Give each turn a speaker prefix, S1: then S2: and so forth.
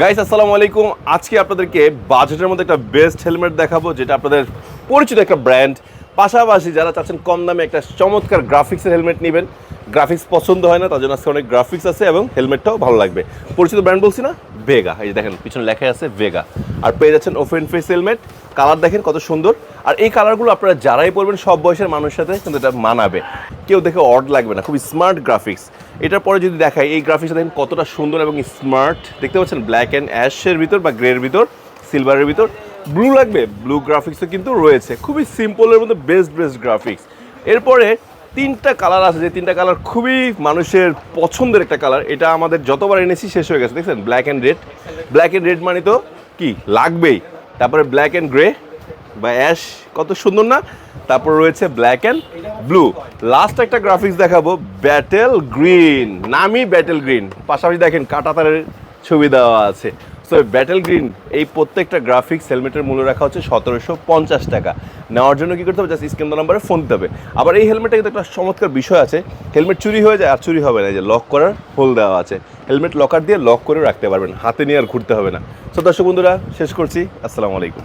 S1: Guys আসসালামু আলাইকুম। আজকে আপনাদেরকে বাজেটের মধ্যে একটা বেস্ট হেলমেট দেখাবো, যেটা আপনাদের পরিচিত একটা ব্র্যান্ড পাশাপাশি যারা চাচ্ছেন কম দামে একটা চমৎকার গ্রাফিক্সের হেলমেট নেবেন। গ্রাফিক্স পছন্দ হয় না, তার জন্য আজকে অনেক গ্রাফিক্স আছে এবং হেলমেটটাও ভালো লাগবে। পরিচিত ব্র্যান্ড বলছি না? ভেগা এই যে দেখেন, পিছনে লেখা আছে ভেগা আর পেয়ে যাচ্ছেন ওপেন ফেস হেলমেট কালার দেখেন কত সুন্দর। আর এই কালারগুলো আপনারা যারাই পরবেন, সব বয়সের মানুষের সাথে কিন্তু এটা মানাবে। কেউ দেখে অড লাগবে না, খুবই স্মার্ট গ্রাফিক্স এটার পরে যদি দেখাই, এই গ্রাফিক্সটা দেখেন কতটা সুন্দর এবং স্মার্ট দেখতে পাচ্ছেন ব্ল্যাক অ্যান্ড অ্যাশের ভিতর বা গ্রের ভিতর সিলভারের ভিতর। ব্লু লাগবে ব্লু গ্রাফিক্সও কিন্তু রয়েছে। খুবই সিম্পলের মধ্যে বেস্ট বেস্ট গ্রাফিক্স এরপরে তিনটা কালার আছে, যে তিনটা কালার খুবই মানুষের পছন্দের একটা কালার এটা আমাদের যতবার এনেছি, শেষ হয়ে গেছে। দেখছেন? Black and red black and red মানে তো কি? লাগবেই। তারপরে ব্ল্যাক অ্যান্ড গ্রে বা অ্যাশ কত সুন্দর না? তারপর রয়েছে ব্ল্যাক অ্যান্ড ব্লু লাস্ট একটা গ্রাফিক্স দেখাবো ব্যাটেল গ্রিন নামই ব্যাটেল গ্রিন পাশাপাশি দেখেন কাটাতারের ছবি দেওয়া আছে। সো ব্যাটেল গ্রিন এই প্রত্যেকটা গ্রাফিক্স হেলমেটের মূল্য রাখা হচ্ছে সতেরোশো পঞ্চাশ টাকা। নেওয়ার জন্য কী করতে হবে? জাস্ট স্ক্যান নাম্বারে ফোন দিতে হবে। আবার এই হেলমেটে কিন্তু একটা চমৎকার বিষয় আছে। হেলমেট চুরি হয়ে যায় আর চুরি হবে না। যে লক করার হোল দেওয়া আছে। হেলমেট লকার দিয়ে লক করে রাখতে পারবেন। হাতে নিয়ে আর ঘুরতে হবে না। সো দর্শক বন্ধুরা, শেষ করছি। আসসালামু আলাইকুম।